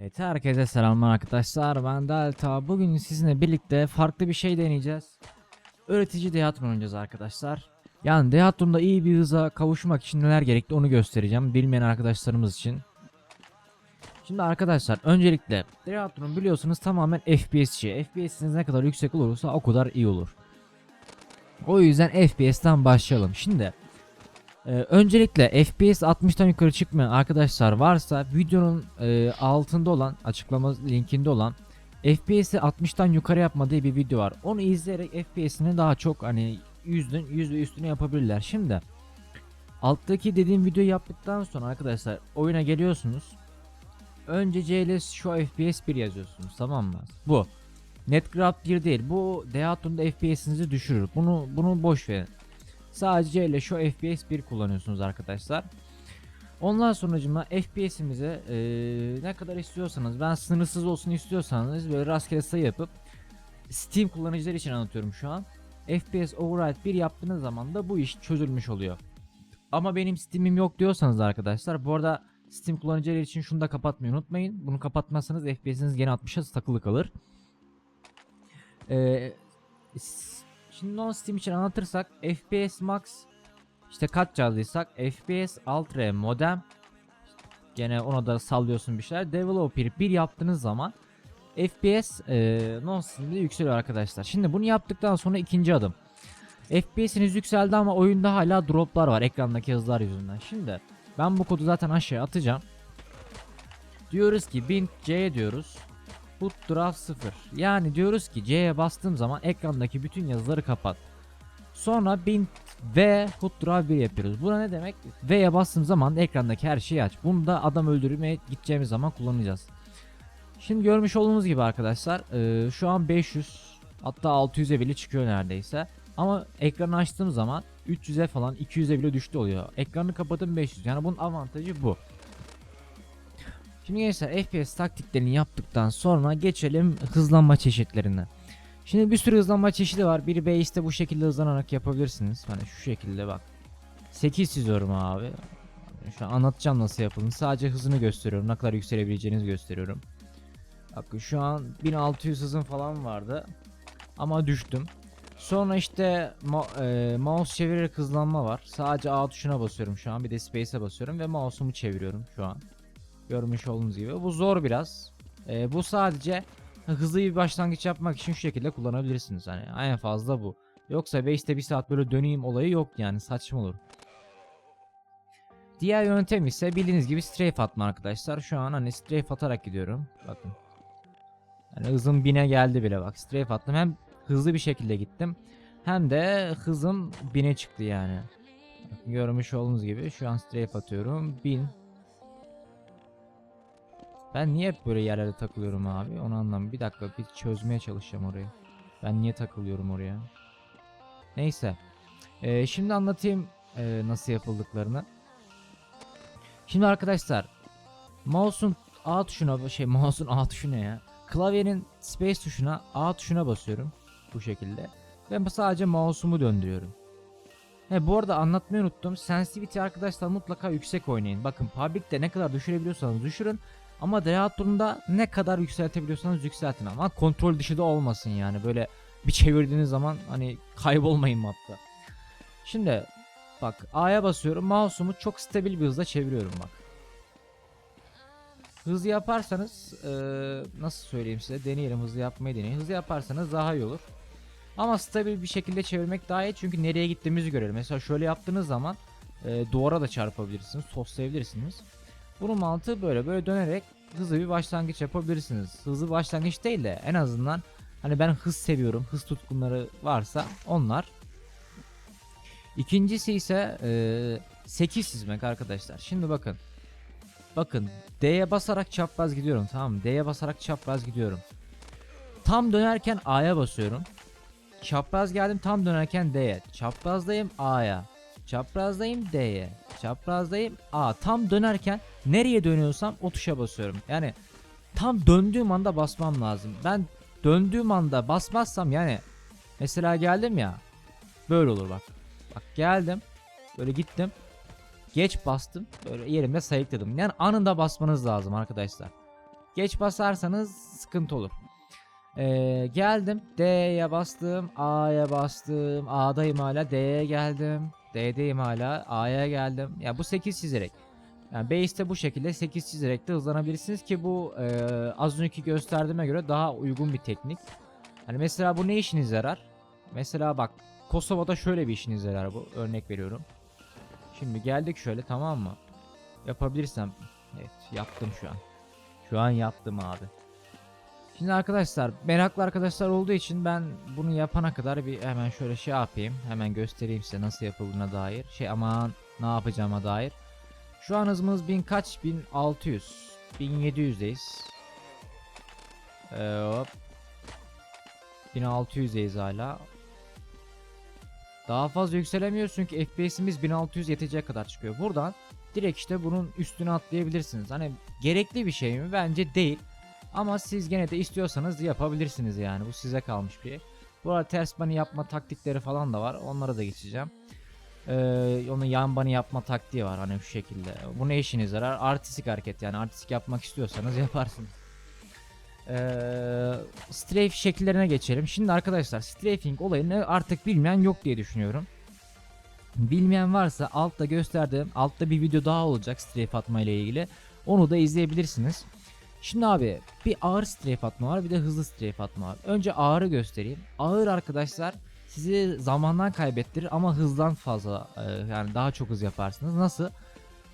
Evet herkese selamlar arkadaşlar. Ben Delta. Bugün sizinle birlikte farklı bir şey deneyeceğiz. Öğretici Deatron oynayacağız arkadaşlar. Yani Deatron'da iyi bir hıza kavuşmak için neler gerekli onu göstereceğim bilmeyen arkadaşlarımız için. Şimdi arkadaşlar öncelikle Deatron biliyorsunuz tamamen FPS'çi FPS'iniz ne kadar yüksek olursa o kadar iyi olur. O yüzden FPS'ten başlayalım. Şimdi ee, öncelikle FPS 60'tan yukarı çıkmayan arkadaşlar varsa videonun e, altında olan açıklama linkinde olan FPS'i 60'tan yukarı yapma diye bir video var. Onu izleyerek FPS'ini daha çok hani yüzdün yüz ve üstüne yapabilirler. Şimdi alttaki dediğim videoyu yaptıktan sonra arkadaşlar oyuna geliyorsunuz. Önce CLS şu FPS 1 yazıyorsunuz tamam mı? Bu. Netcraft 1 değil. Bu Deaton'da FPS'inizi düşürür. Bunu bunu boş verin. Sadece ile şu FPS 1 kullanıyorsunuz arkadaşlar. Ondan sonracıma FPS'imize eee, ne kadar istiyorsanız ben sınırsız olsun istiyorsanız böyle rastgele sayı yapıp Steam kullanıcılar için anlatıyorum şu an. FPS override 1 yaptığınız zaman da bu iş çözülmüş oluyor. Ama benim Steam'im yok diyorsanız arkadaşlar bu arada Steam kullanıcıları için şunu da kapatmayı unutmayın. Bunu kapatmazsanız FPS'iniz gene 60'a takılı kalır. Eee s- Şimdi non Steam için anlatırsak FPS Max işte kaç yazdıysak FPS Ultra modem gene ona da sallıyorsun bir şeyler developer 1 yaptığınız zaman FPS e, non Steam'de yükseliyor arkadaşlar. Şimdi bunu yaptıktan sonra ikinci adım. FPS'iniz yükseldi ama oyunda hala droplar var ekrandaki hızlar yüzünden. Şimdi ben bu kodu zaten aşağıya atacağım. Diyoruz ki 1000C diyoruz. Put draft 0. Yani diyoruz ki C'ye bastığım zaman ekrandaki bütün yazıları kapat. Sonra 1000 V put draft 1 yapıyoruz. Buna ne demek? V'ye bastığım zaman ekrandaki her şeyi aç. Bunu da adam öldürmeye gideceğimiz zaman kullanacağız. Şimdi görmüş olduğunuz gibi arkadaşlar eee, şu an 500 hatta 600'e bile çıkıyor neredeyse. Ama ekranı açtığım zaman 300'e falan 200'e bile düştü oluyor. Ekranı kapatın 500. Yani bunun avantajı bu. Şimdi gençler FPS taktiklerini yaptıktan sonra geçelim hızlanma çeşitlerine. Şimdi bir sürü hızlanma çeşidi var. Biri base'te bu şekilde hızlanarak yapabilirsiniz. Hani şu şekilde bak. 8 çiziyorum abi. Şu an anlatacağım nasıl yapıldığını. Sadece hızını gösteriyorum. Ne kadar yükselebileceğinizi gösteriyorum. Bak şu an 1600 hızım falan vardı. Ama düştüm. Sonra işte ma- e, mouse çevirerek hızlanma var. Sadece A tuşuna basıyorum şu an. Bir de space'e basıyorum ve mouse'umu çeviriyorum şu an. Görmüş olduğunuz gibi. Bu zor biraz. Ee, bu sadece hızlı bir başlangıç yapmak için şu şekilde kullanabilirsiniz. Hani en fazla bu. Yoksa base'te bir saat böyle döneyim olayı yok yani saçma olur. Diğer yöntem ise bildiğiniz gibi strafe atma arkadaşlar. Şu an hani strafe atarak gidiyorum. Bakın. Yani hızım 1000'e geldi bile bak. Strafe attım. Hem hızlı bir şekilde gittim. Hem de hızım 1000'e çıktı yani. Görmüş olduğunuz gibi şu an strafe atıyorum. 1000 ben niye hep böyle yerlere takılıyorum abi? Onu anlamıyorum. Bir dakika bir çözmeye çalışacağım orayı. Ben niye takılıyorum oraya? Neyse. Ee, şimdi anlatayım e, nasıl yapıldıklarını. Şimdi arkadaşlar mouse'un A tuşuna şey mouse'un A tuşu ne ya? Klavyenin space tuşuna A tuşuna basıyorum bu şekilde ve sadece mouse'umu döndürüyorum. He bu arada anlatmayı unuttum. Sensitivity arkadaşlar mutlaka yüksek oynayın. Bakın public'te ne kadar düşürebiliyorsanız düşürün. Ama Deaton'da ne kadar yükseltebiliyorsanız yükseltin ama kontrol dışı da olmasın yani böyle bir çevirdiğiniz zaman hani kaybolmayın mapta. Şimdi bak A'ya basıyorum mouse'umu çok stabil bir hızla çeviriyorum bak. Hızlı yaparsanız eee, nasıl söyleyeyim size deneyelim hızlı yapmayı deneyin. Hızlı yaparsanız daha iyi olur. Ama stabil bir şekilde çevirmek daha iyi çünkü nereye gittiğimizi görelim. Mesela şöyle yaptığınız zaman eee duvara da çarpabilirsiniz, toslayabilirsiniz. Bunun mantığı böyle böyle dönerek hızlı bir başlangıç yapabilirsiniz. Hızlı başlangıç değil de en azından hani ben hız seviyorum. Hız tutkunları varsa onlar. İkincisi ise e, 8 çizmek arkadaşlar. Şimdi bakın. Bakın D'ye basarak çapraz gidiyorum tamam mı? D'ye basarak çapraz gidiyorum. Tam dönerken A'ya basıyorum. Çapraz geldim tam dönerken D'ye. Çaprazdayım A'ya. Çaprazdayım D'ye. Çaprazdayım A. Tam dönerken nereye dönüyorsam o tuşa basıyorum. Yani tam döndüğüm anda basmam lazım. Ben döndüğüm anda basmazsam yani mesela geldim ya böyle olur bak. Bak geldim böyle gittim geç bastım böyle yerimde sayıkladım. Yani anında basmanız lazım arkadaşlar. Geç basarsanız sıkıntı olur. Ee, geldim. D'ye bastım. A'ya bastım. A'dayım hala. D'ye geldim. D'deyim hala. A'ya geldim. Ya bu 8 çizerek. Yani base'te bu şekilde 8 çizerek de hızlanabilirsiniz ki bu e, az önceki gösterdiğime göre daha uygun bir teknik. Hani mesela bu ne işinize yarar? Mesela bak Kosova'da şöyle bir işinize yarar bu. Örnek veriyorum. Şimdi geldik şöyle tamam mı? Yapabilirsem. Evet yaptım şu an. Şu an yaptım abi. Şimdi arkadaşlar meraklı arkadaşlar olduğu için ben bunu yapana kadar bir hemen şöyle şey yapayım. Hemen göstereyim size nasıl yapıldığına dair. Şey aman ne yapacağıma dair. Şu an hızımız bin kaç? 1600. 1700'deyiz. Ee, hop. 1600'deyiz hala. Daha fazla yükselemiyoruz çünkü FPS'imiz 1600 yetecek kadar çıkıyor. Buradan direkt işte bunun üstüne atlayabilirsiniz. Hani gerekli bir şey mi? Bence değil. Ama siz gene de istiyorsanız yapabilirsiniz yani. Bu size kalmış bir. Bu arada ters bunny yapma taktikleri falan da var. Onlara da geçeceğim. Ee, onun yan bunny yapma taktiği var hani şu şekilde. Bu ne işiniz yarar? Artistik hareket yani. Artistik yapmak istiyorsanız yaparsınız. Ee, strafe şekillerine geçelim. Şimdi arkadaşlar strafing olayını artık bilmeyen yok diye düşünüyorum. Bilmeyen varsa altta gösterdiğim altta bir video daha olacak strafe atma ile ilgili. Onu da izleyebilirsiniz. Şimdi abi bir ağır strafe atma var bir de hızlı strafe atma var. Önce ağırı göstereyim. Ağır arkadaşlar sizi zamandan kaybettirir ama hızdan fazla e, yani daha çok hız yaparsınız. Nasıl?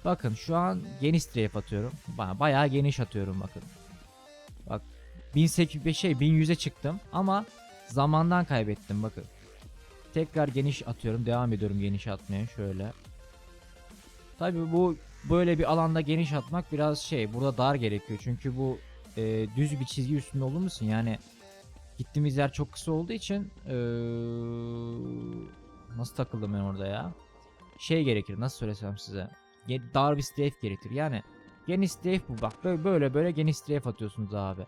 Bakın şu an geniş strafe atıyorum. Ba- Bayağı geniş atıyorum bakın. Bak 1800 şey 1100'e çıktım ama zamandan kaybettim bakın. Tekrar geniş atıyorum. Devam ediyorum geniş atmaya şöyle. Tabii bu böyle bir alanda geniş atmak biraz şey burada dar gerekiyor. Çünkü bu e, düz bir çizgi üstünde olur musun? Yani gittiğimiz yer çok kısa olduğu için e, nasıl takıldım ben orada ya? Şey gerekir nasıl söylesem size. Dar bir strafe gerekir. Yani geniş strafe bu bak böyle böyle, böyle geniş strafe atıyorsunuz abi.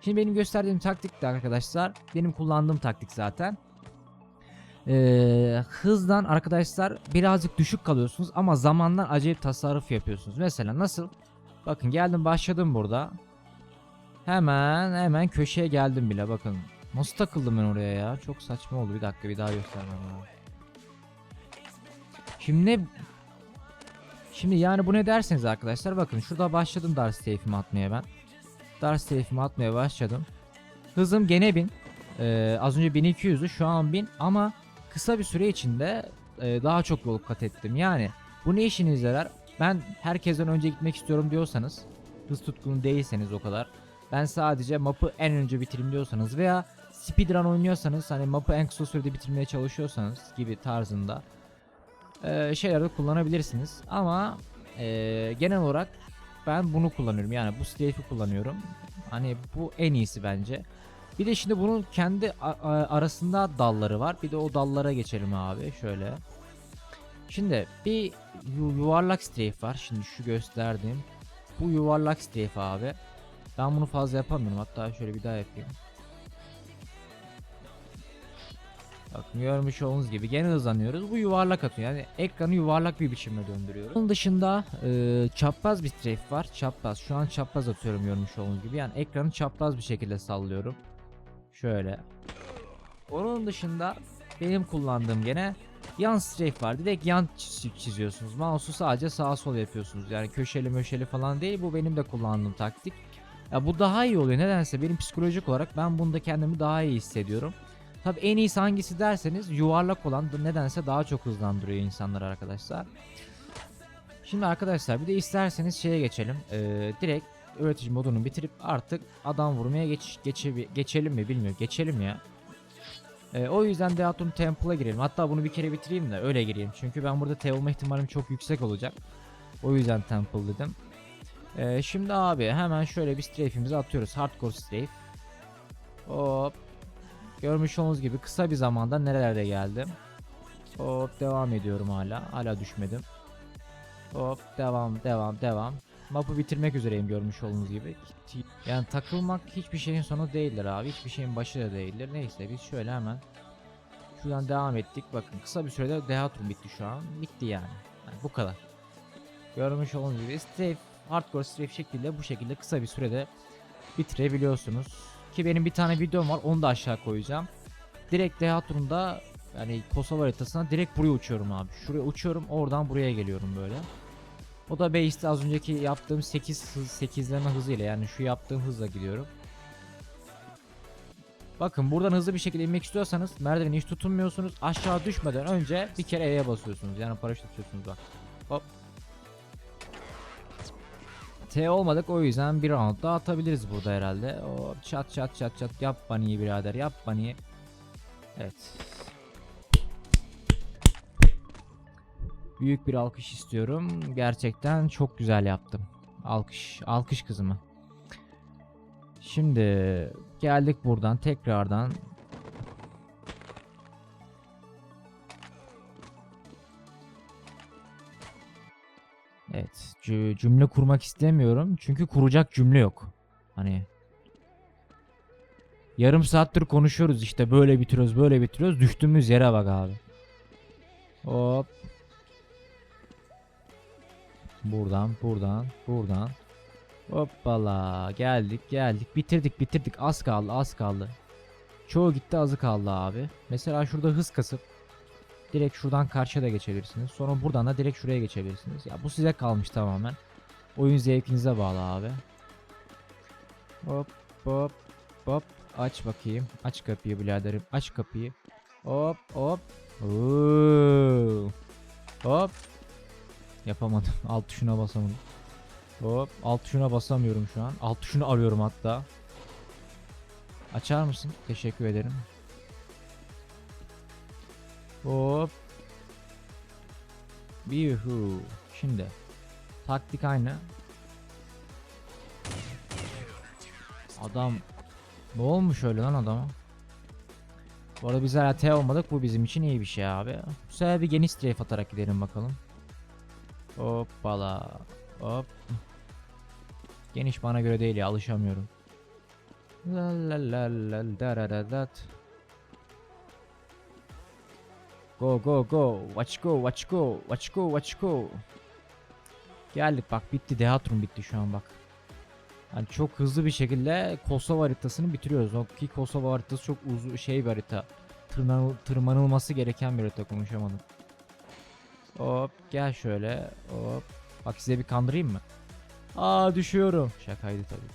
Şimdi benim gösterdiğim taktik de arkadaşlar benim kullandığım taktik zaten. Ee, hızdan arkadaşlar birazcık düşük kalıyorsunuz ama zamandan acayip tasarruf yapıyorsunuz. Mesela nasıl? Bakın geldim başladım burada. Hemen hemen köşeye geldim bile bakın. Nasıl takıldım ben oraya ya? Çok saçma oldu. Bir dakika bir daha göstermem lazım. Şimdi Şimdi yani bu ne derseniz arkadaşlar bakın şurada başladım Dark Safe'imi atmaya ben. Dark Safe'imi atmaya başladım. Hızım gene 1000. Ee, az önce 1200'dü şu an 1000 ama kısa bir süre içinde e, daha çok yol kat ettim. Yani bu ne işinize yarar? Ben herkesten önce gitmek istiyorum diyorsanız, hız tutkunu değilseniz o kadar. Ben sadece map'ı en önce bitireyim diyorsanız veya speedrun oynuyorsanız hani map'ı en kısa sürede bitirmeye çalışıyorsanız gibi tarzında e, şeyler de kullanabilirsiniz. Ama e, genel olarak ben bunu kullanıyorum. Yani bu strafe'i kullanıyorum. Hani bu en iyisi bence. Bir de şimdi bunun kendi arasında dalları var. Bir de o dallara geçelim abi şöyle. Şimdi bir yu- yuvarlak strafe var. Şimdi şu gösterdiğim. Bu yuvarlak strafe abi. Ben bunu fazla yapamıyorum. Hatta şöyle bir daha yapayım. Bakın görmüş olduğunuz gibi gene hızlanıyoruz. Bu yuvarlak atıyor. Yani ekranı yuvarlak bir biçimde döndürüyoruz. Onun dışında e, çapraz bir strafe var. Çapraz. Şu an çapraz atıyorum görmüş olduğunuz gibi. Yani ekranı çapraz bir şekilde sallıyorum. Şöyle. Onun dışında benim kullandığım gene yan strafe var. Direkt yan çiz- çiziyorsunuz. Mouse'u sadece sağa sol yapıyorsunuz. Yani köşeli möşeli falan değil. Bu benim de kullandığım taktik. Ya bu daha iyi oluyor. Nedense benim psikolojik olarak ben bunda kendimi daha iyi hissediyorum. Tabi en iyisi hangisi derseniz yuvarlak olan nedense daha çok hızlandırıyor insanlar arkadaşlar. Şimdi arkadaşlar bir de isterseniz şeye geçelim. Ee, direkt üretici modunu bitirip artık adam vurmaya geç, geçe, geçelim mi bilmiyorum. Geçelim ya. Ee, o yüzden Deatun Temple'a girelim. Hatta bunu bir kere bitireyim de öyle gireyim. Çünkü ben burada T olma ihtimalim çok yüksek olacak. O yüzden Temple dedim. Ee, şimdi abi hemen şöyle bir strafe'imizi atıyoruz. Hardcore strafe. Hop. Görmüş olduğunuz gibi kısa bir zamanda nerelerde geldim. Hop devam ediyorum hala. Hala düşmedim. Hop devam devam devam. Map'ı bitirmek üzereyim görmüş olduğunuz gibi. Yani takılmak hiçbir şeyin sonu değildir abi. Hiçbir şeyin başı da değildir. Neyse biz şöyle hemen şuradan devam ettik. Bakın kısa bir sürede Dehatun bitti şu an. Bitti yani. yani bu kadar. Görmüş olduğunuz gibi strafe hardcore strafe şekilde bu şekilde kısa bir sürede bitirebiliyorsunuz. Ki benim bir tane videom var onu da aşağı koyacağım. Direkt Deha turunda yani Kosova haritasına direkt buraya uçuyorum abi. Şuraya uçuyorum oradan buraya geliyorum böyle. O da base'te az önceki yaptığım 8 hız 8'leme hızıyla yani şu yaptığım hızla gidiyorum. Bakın buradan hızlı bir şekilde inmek istiyorsanız merdiveni hiç tutunmuyorsunuz. Aşağı düşmeden önce bir kere E'ye basıyorsunuz. Yani paraşüt atıyorsunuz bak. Hop. T olmadık o yüzden bir round daha atabiliriz burada herhalde. O çat çat çat çat yap baniyi birader yap baniyi. Evet. Büyük bir alkış istiyorum. Gerçekten çok güzel yaptım. Alkış. Alkış kızımı. Şimdi geldik buradan tekrardan. Evet. cü- cümle kurmak istemiyorum. Çünkü kuracak cümle yok. Hani Yarım saattir konuşuyoruz işte böyle bitiriyoruz böyle bitiriyoruz düştüğümüz yere bak abi. Hop. Buradan buradan buradan. Hoppala geldik geldik bitirdik bitirdik az kaldı az kaldı. Çoğu gitti azı kaldı abi. Mesela şurada hız kasıp direkt şuradan karşıya da geçebilirsiniz. Sonra buradan da direkt şuraya geçebilirsiniz. Ya bu size kalmış tamamen. Oyun zevkinize bağlı abi. Hop hop hop aç bakayım. Aç kapıyı biraderim. Aç kapıyı. Hop hop. Oo. Hop. Yapamadım. Alt tuşuna basamadım. Hop. Alt tuşuna basamıyorum şu an. Alt tuşunu arıyorum hatta. Açar mısın? Teşekkür ederim. Hop. Yuhu. Şimdi. Taktik aynı. Adam ne olmuş öyle lan adama? Bu arada biz hala T olmadık. Bu bizim için iyi bir şey abi. Bu sefer bir geniş strafe atarak gidelim bakalım. Hoppala. Hop. Geniş bana göre değil ya alışamıyorum. La la la la dararadat. Go go go. Watch go watch go. Watch go watch go. Geldik bak bitti. Dehatrum bitti şu an bak. Yani çok hızlı bir şekilde Kosova haritasını bitiriyoruz. O ki Kosova haritası çok uzun şey bir harita. Tırmanıl, tırmanılması gereken bir harita konuşamadım. Hop gel şöyle. Hop. Bak size bir kandırayım mı? Aa düşüyorum. Şakaydı tabii. ki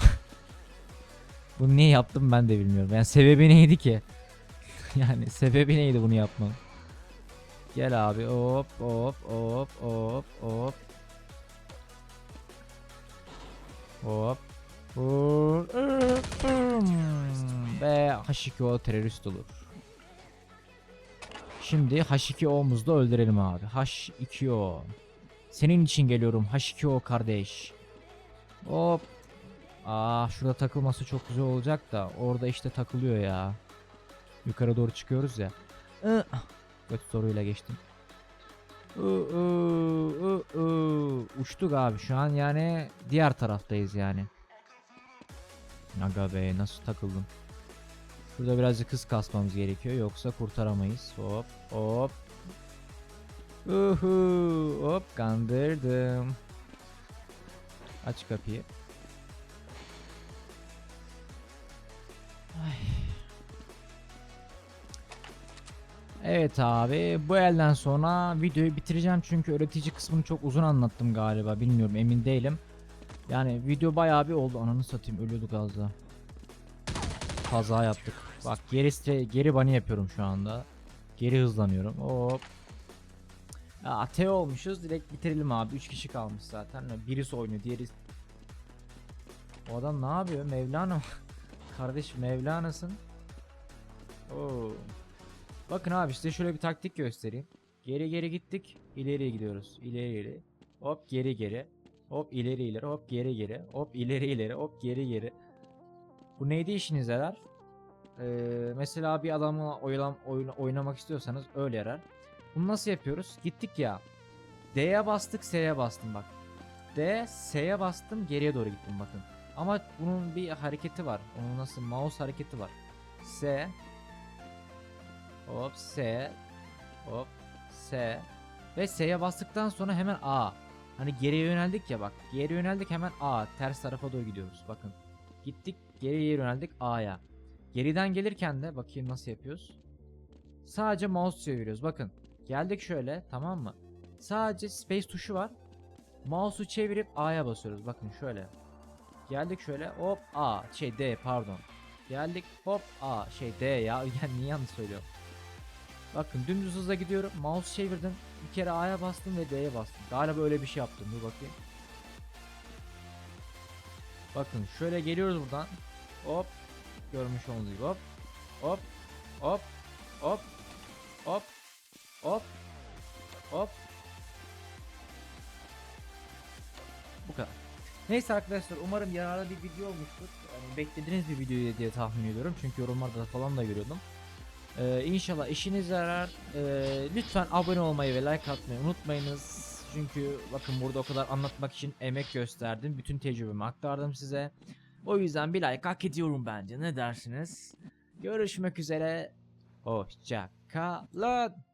bunu niye yaptım ben de bilmiyorum. Yani sebebi neydi ki? yani sebebi neydi bunu yapmam? Gel abi hop hop hop hop hop. Hop. Vur. Ve H2O terörist olur. Şimdi H2O'muzda öldürelim abi. H2O. Senin için geliyorum H2O kardeş. Hop. Aa şurada takılması çok güzel olacak da orada işte takılıyor ya. Yukarı doğru çıkıyoruz ya. Kötü soruyla geçtim. Iı, ıı, ıı. Uçtuk abi şu an yani diğer taraftayız yani. Aga be nasıl takıldım. Şurada birazcık hız kasmamız gerekiyor yoksa kurtaramayız. Hop hop. Uhu, hop kandırdım. Aç kapıyı. Ay. Evet abi bu elden sonra videoyu bitireceğim çünkü öğretici kısmını çok uzun anlattım galiba bilmiyorum emin değilim. Yani video bayağı bir oldu ananı satayım ölüyorduk az daha. Kaza yaptık. Bak geri geri bunny yapıyorum şu anda. Geri hızlanıyorum. Hop. Ya T olmuşuz direkt bitirelim abi 3 kişi kalmış zaten. Birisi oynuyor diğeri O adam ne yapıyor Mevlana Kardeş Mevlana'sın Oo. Bakın abi size şöyle bir taktik göstereyim. Geri geri gittik. ileriye gidiyoruz. İleri ileri. Hop geri geri. Hop ileri ileri. Hop geri geri. Hop ileri ileri. Hop geri geri. Bu neydi işinize yarar? Ee, mesela bir adamla oylam, oyun, oynamak istiyorsanız öyle yarar. Bunu nasıl yapıyoruz? Gittik ya. D'ye bastık S'ye bastım bak. D, S'ye bastım geriye doğru gittim bakın. Ama bunun bir hareketi var. Onun nasıl mouse hareketi var. S Hop S Hop S Ve S'ye bastıktan sonra hemen A Hani geriye yöneldik ya bak. Geri yöneldik hemen A. Ters tarafa doğru gidiyoruz. Bakın. Gittik geriye yöneldik A'ya. Geriden gelirken de bakayım nasıl yapıyoruz. Sadece mouse çeviriyoruz. Bakın. Geldik şöyle tamam mı? Sadece space tuşu var. Mouse'u çevirip A'ya basıyoruz. Bakın şöyle. Geldik şöyle hop A şey D pardon. Geldik hop A şey D ya yani niye yanlış söylüyorum. Bakın dümdüz hızla gidiyorum. Mouse çevirdim. Bir kere A'ya bastım ve D'ye bastım. Galiba öyle bir şey yaptım. Dur bakayım. Bakın şöyle geliyoruz buradan. Hop. Görmüş olduğunuz hop. Hop. Hop. Hop. Hop. Hop. Hop. Bu kadar. Neyse arkadaşlar umarım yararlı bir video olmuştur. Yani beklediğiniz bir video diye tahmin ediyorum. Çünkü yorumlarda falan da görüyordum. Ee, inşallah işinize yarar. Ee, lütfen abone olmayı ve like atmayı unutmayınız. Çünkü bakın burada o kadar anlatmak için emek gösterdim. Bütün tecrübemi aktardım size. O yüzden bir like hak ediyorum bence. Ne dersiniz? Görüşmek üzere. Hoşça kalın.